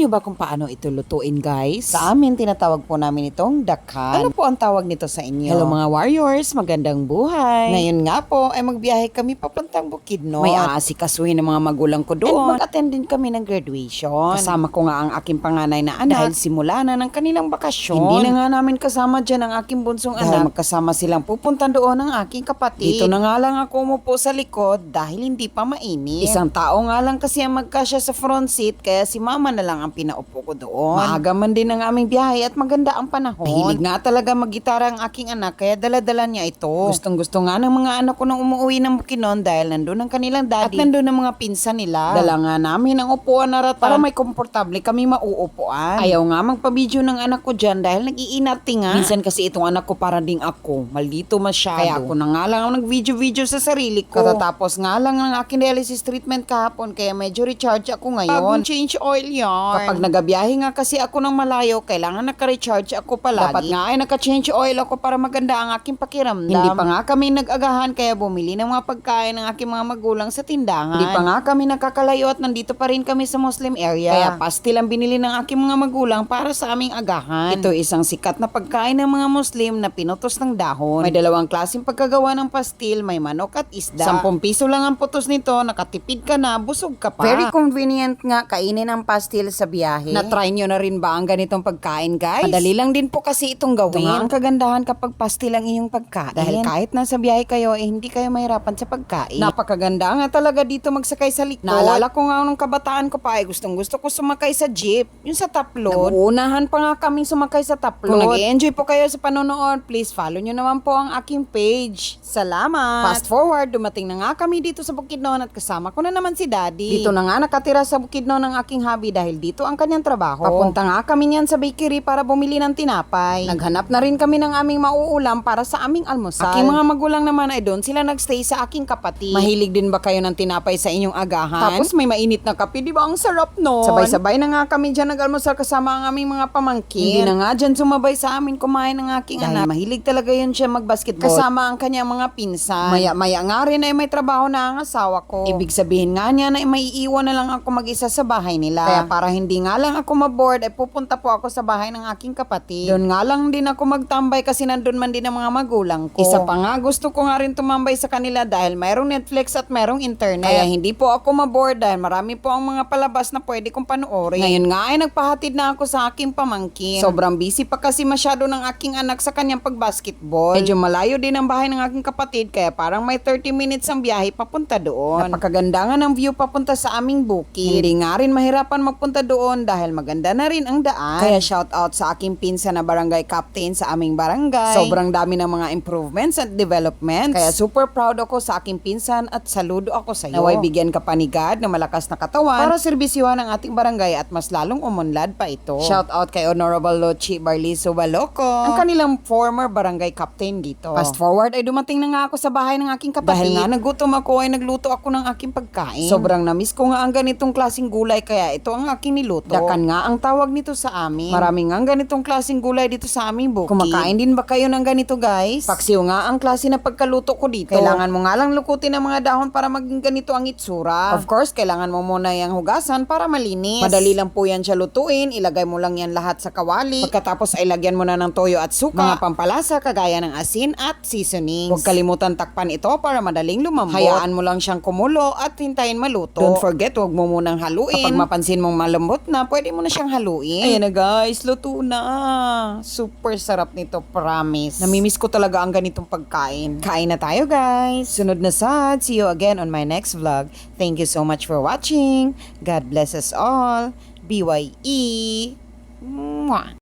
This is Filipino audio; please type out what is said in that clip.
niyo ba kung paano ito lutuin, guys? Sa amin, tinatawag po namin itong dakan. Ano po ang tawag nito sa inyo? Hello mga warriors, magandang buhay. Ngayon nga po, ay magbiyahe kami papuntang Bukidnon. May aasikasuhin ng mga magulang ko doon. And mag-attend din kami ng graduation. Kasama ko nga ang aking panganay na anak. Dahil simula na ng kanilang bakasyon. Hindi na nga namin kasama dyan ang aking bunsong anak. magkasama silang pupunta doon ng aking kapatid. Dito na nga lang ako umupo sa likod dahil hindi pa mainit. Isang tao nga lang kasi ang magkasya sa front seat kaya si mama na lang ang pinaupo ko doon. Maaga man din ang aming biyahe at maganda ang panahon. Mahilig nga talaga maggitara ang aking anak kaya dala-dala niya ito. Gustong gusto nga ng mga anak ko nang umuwi ng Bukidnon dahil nandun ang kanilang daddy at nandun ang mga pinsan nila. Dala nga namin ang upuan na ratan para may komportable kami mauupuan. Ayaw nga magpa-video ng anak ko dyan dahil nag-iinati nga. Minsan kasi itong anak ko para ding ako. Maldito masyado. Kaya ako na nga lang ang nag-video-video sa sarili ko. Katatapos nga lang ng aking dialysis treatment kahapon kaya medyo recharge ako ngayon. Bagong change oil yarn. Kapag nagabiyahe nga kasi ako ng malayo, kailangan naka-recharge ako palagi. Dapat nga ay naka-change oil ako para maganda ang aking pakiramdam. Hindi pa nga kami nag-agahan kaya bumili ng mga pagkain ng aking mga magulang sa tindahan. Hindi pa nga kami nakakalayo at nandito pa rin kami sa Muslim area. Kaya pastil ang binili ng aking mga magulang para sa aming agahan. Ito isang sikat na pagkain ng mga Muslim na pinutos ng dahon. May dalawang klaseng pagkagawa ng pastil, may manok at isda. Sampung piso lang ang putos nito, nakatipid ka na, busog ka pa. Very convenient nga kainin ang pastil sa biyahe. Na-try nyo na rin ba ang ganitong pagkain, guys? Madali lang din po kasi itong gawin. Ito nga ang kagandahan kapag pastil ang inyong pagkain. Dahil kahit nasa biyahe kayo, eh hindi kayo mahirapan sa pagkain. Napakaganda nga talaga dito magsakay sa likod. Naalala ko nga nung kabataan ko pa, ay gustong gusto ko sumakay sa jeep. Yung sa top load. Naguunahan pa nga kaming sumakay sa top load. Kung nag-enjoy po kayo sa panonood, please follow nyo naman po ang aking page. Salamat! Fast forward, dumating na nga kami dito sa Bukidnon at kasama ko na naman si Daddy. Dito na nga nakatira sa Bukidnon ang aking hubby dahil dito ang kanyang trabaho. Papunta nga kami niyan sa bakery para bumili ng tinapay. Naghanap na rin kami ng aming mauulam para sa aming almusal. Aking mga magulang naman ay doon sila nagstay sa aking kapatid. Mahilig din ba kayo ng tinapay sa inyong agahan? Tapos may mainit na kape, di ba? Ang sarap no. Sabay-sabay na nga kami dyan nag-almusal kasama ang aming mga pamangkin. Hindi na nga dyan sumabay sa amin kumain ng aking anak. Mahilig talaga yun siya mag-basketball. Kasama ang kanyang mga pinsan. Maya-maya nga rin ay may trabaho na ang asawa ko. Ibig sabihin nga niya na may iiwan na lang ako mag-isa sa bahay nila. Kaya para hindi nga lang ako maboard, ay pupunta po ako sa bahay ng aking kapatid. Doon nga lang din ako magtambay kasi nandun man din ang mga magulang ko. Isa pa nga, gusto ko nga rin tumambay sa kanila dahil mayroong Netflix at mayroong internet. Kaya hindi po ako maboard dahil marami po ang mga palabas na pwede kong panoorin. Ngayon nga ay nagpahatid na ako sa aking pamangkin. Sobrang busy pa kasi masyado ng aking anak sa kanyang pagbasketball. Medyo malayo din ang bahay ng aking kapatid kaya parang may 30 minutes ang biyahe papunta doon. Napakaganda nga ng view papunta sa aming bukid. Hindi nga rin mahirapan magpunta doon dahil maganda na rin ang daan. Kaya shout out sa aking pinsan na barangay captain sa aming barangay. Sobrang dami ng mga improvements at developments. Kaya super proud ako sa aking pinsan at saludo ako sa iyo. Naway bigyan ka pa ni God ng malakas na katawan para serbisyuhan ang ating barangay at mas lalong umunlad pa ito. Shout out kay Honorable Lochi Barliso Baloco, ang kanilang former barangay captain dito. Fast forward ay dumating na nga ako sa bahay ng aking kapatid. Dahil nga nagutom ako ay nagluto ako ng aking pagkain. Sobrang namiss ko nga ang ganitong klasing gulay kaya ito ang aking niluto. Dakan nga ang tawag nito sa amin. Maraming nga ang ganitong klasing gulay dito sa aming bukid. Kumakain din ba kayo ng ganito guys? Paksiw nga ang klase na pagkaluto ko dito. Kailangan mo nga lang lukutin ang mga dahon para maging ganito ang itsura. Of course, kailangan mo muna yung hugasan para malinis. Madali lang po yan siya lutuin. Ilagay mo lang yan lahat sa kawali. Pagkatapos ay lagyan mo na ng toyo at suka. Mga pampalasa kagaya ng asin at seasonings. Huwag kalimutan takpan ito para madaling lumambot. Hayaan mo lang siyang kumulo at hintayin maluto. Don't forget, huwag mo munang haluin. Kapag mapansin mong malambot na, pwede mo na siyang haluin. Ayan na guys, luto na. Super sarap nito, promise. Namimiss ko talaga ang ganitong pagkain. Kain na tayo guys. Sunod na sad. See you again on my next vlog. Thank you so much for watching. God bless us all. BYE. Mwah.